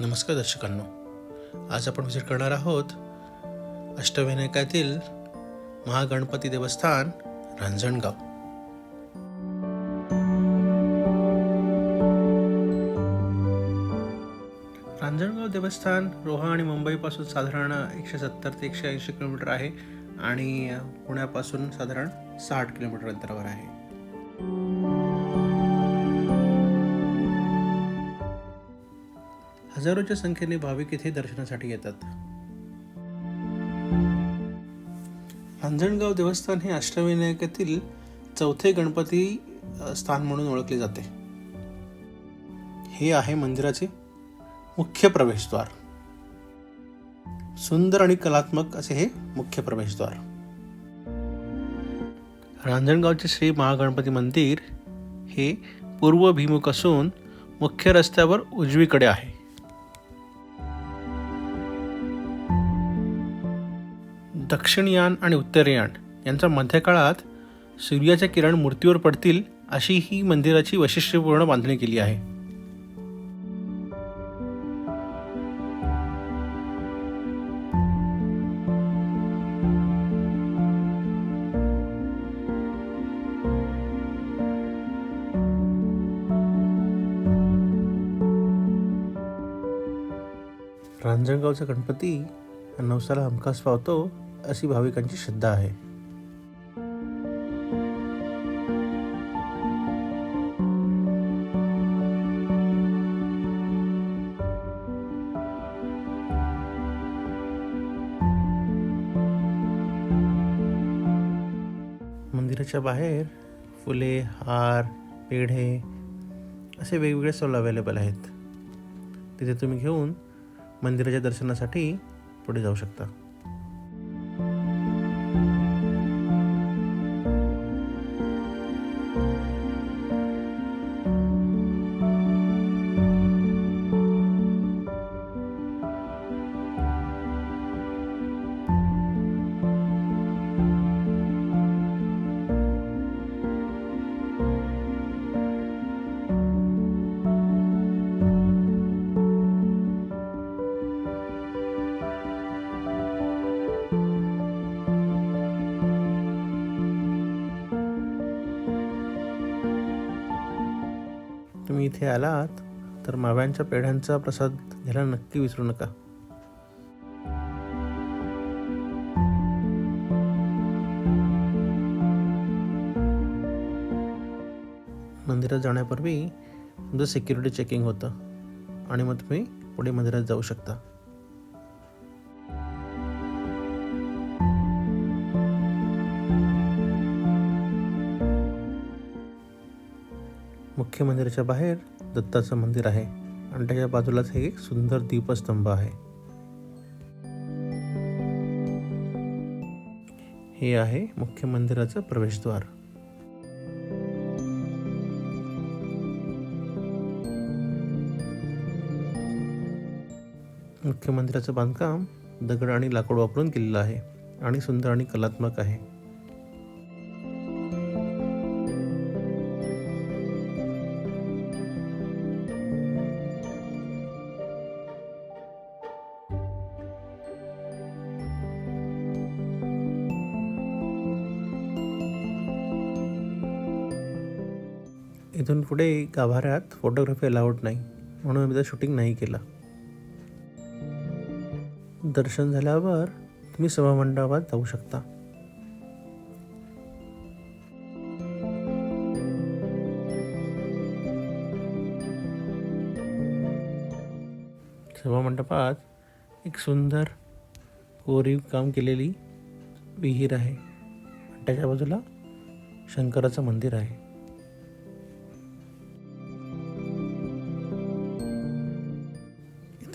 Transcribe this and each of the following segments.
नमस्कार दर्शकांनो. आज आपण विजिट करणार आहोत अष्टविनायकातील महागणपती देवस्थान रांजणगाव. रांजणगाव देवस्थान रोहा आणि मुंबईपासून साधारण एकशे सत्तर ते एकशे ऐंशी किलोमीटर आहे आणि पुण्यापासून साधारण साठ किलोमीटर अंतरावर आहे. हजारोच्या संख्येने भाविक इथे दर्शनासाठी येतात. रांजणगाव देवस्थान हे अष्टविनायकातील चौथे गणपती स्थान म्हणून ओळखले जाते. हे आहे मंदिराचे मुख्य प्रवेशद्वार. सुंदर आणि कलात्मक असे हे मुख्य प्रवेशद्वार. रांजणगावचे श्री महागणपती मंदिर हे पूर्वभिमुख असून मुख्य रस्त्यावर उजवीकडे आहे. दक्षिणयान आणि उत्तरयान यांचा मध्यकाळात सूर्याच्या किरण मूर्तीवर पडतील अशी ही मंदिराची वैशिष्ट्यपूर्ण बांधणी केली आहे. रांजणगावचा गणपती नवसाला हमखास पावतो. अशी भाविकांची श्रद्धा आहे. मंदिराच्या बाहेर फुले हार पेढे असे वेगवेगळे स्टॉल अवेलेबल आहेत. तिथे तुम्ही घेऊन मंदिराच्या दर्शनासाठी पुढे जाऊ शकता. इथे आलात तर माव्यांच्या पेढ्यांचा प्रसाद घ्यायला नक्की विसरू नका. मंदिरात जाण्यापूर्वी तुमचं सिक्युरिटी चेकिंग होतं आणि मग तुम्ही पुढे मंदिरात जाऊ शकता. मुख्य मंदिराच्या बाहेर दत्ताचं मंदिर आहे आणि त्याच्या बाजूलाच हे एक सुंदर दीपस्तंभ आहे. हे आहे मुख्य मंदिराचं प्रवेशद्वार. मुख्य मंदिराचं बांधकाम दगड आणि लाकूड वापरून केलेलं आहे आणि सुंदर आणि कलात्मक आहे. इथून पुढे गाभाऱ्यात फोटोग्राफी अलाउड नाही. म्हणून आम्ही त्या शूटिंग नाही केलं. दर्शन झाल्यावर तुम्ही सभामंडपात जाऊ शकता. सभामंडपात एक सुंदर कोरीव काम केलेली विहीर आहे. त्याच्या बाजूला शंकराचं मंदिर आहे.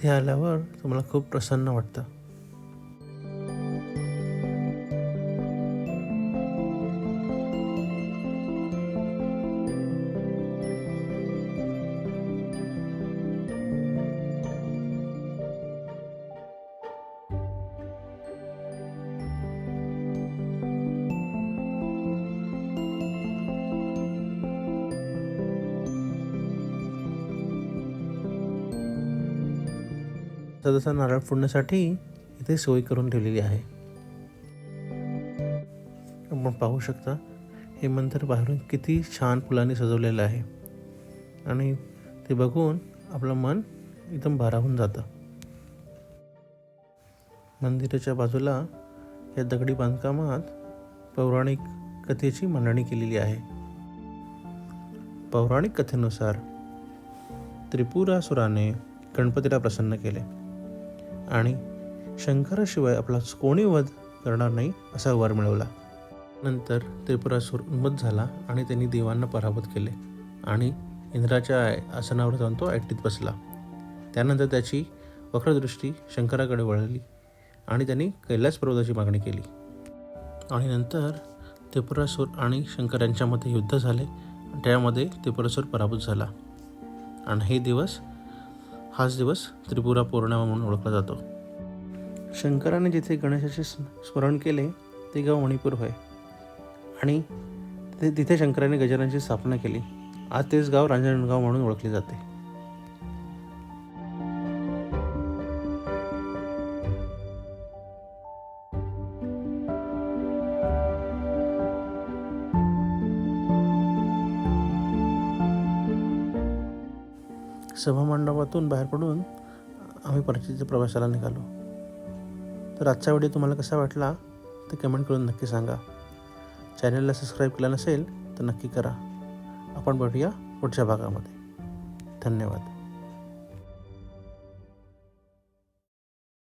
इथे आल्यावर तुम्हाला खूप प्रसन्न वाटतं. जसा नारळ फोडण्यासाठी इथे सोय करून ठेवलेली आहे. आपण पाहू शकता हे मंदिर बाहेरून किती छान फुलांनी सजवलेलं आहे. आणि ते बघून आपलं मन एकदम भारावून जातं. मंदिराच्या बाजूला या दगडी बांधकामात पौराणिक कथेची मांडणी केलेली आहे. पौराणिक कथेनुसार त्रिपुरासुराने गणपतीला प्रसन्न केले. आणि शंकराशिवाय आपला कोणी वध करणार नाही असा वर मिळवला. नंतर त्रिपुरासूर उन्मत झाला आणि त्यांनी देवांना पराभूत केले आणि इंद्राच्या आसनावर जाऊन तो ऐकटीत बसला. त्यानंतर त्याची वक्रदृष्टी शंकराकडे वळली आणि त्यांनी कैलास पर्वताची मागणी केली. आणि नंतर त्रिपुरासूर आणि शंकर यांच्यामध्ये युद्ध झाले त्यामध्ये त्रिपुरासूर पराभूत झाला. आणि हे दिवस हाच दिवस त्रिपुरा पौर्णिमा म्हणून ओळखला जातो. शंकराने जिथे गणेशाचे स्मरण केले ते गाव मणिपूर होय. आणि तिथे तिथे शंकराने गजाननची स्थापना केली. आज तेच गाव रांजणगाव म्हणून ओळखले जाते. सभामंडपातून बाहेर पडून आम्ही परतीच्या प्रवासाला निघालो. तर आजचा व्हिडिओ तुम्हाला कसा वाटला ते कमेंट करून नक्की सांगा. चॅनलला सबस्क्राईब केलं नसेल तर नक्की करा. आपण भेटूया पुढच्या भागामध्ये. धन्यवाद.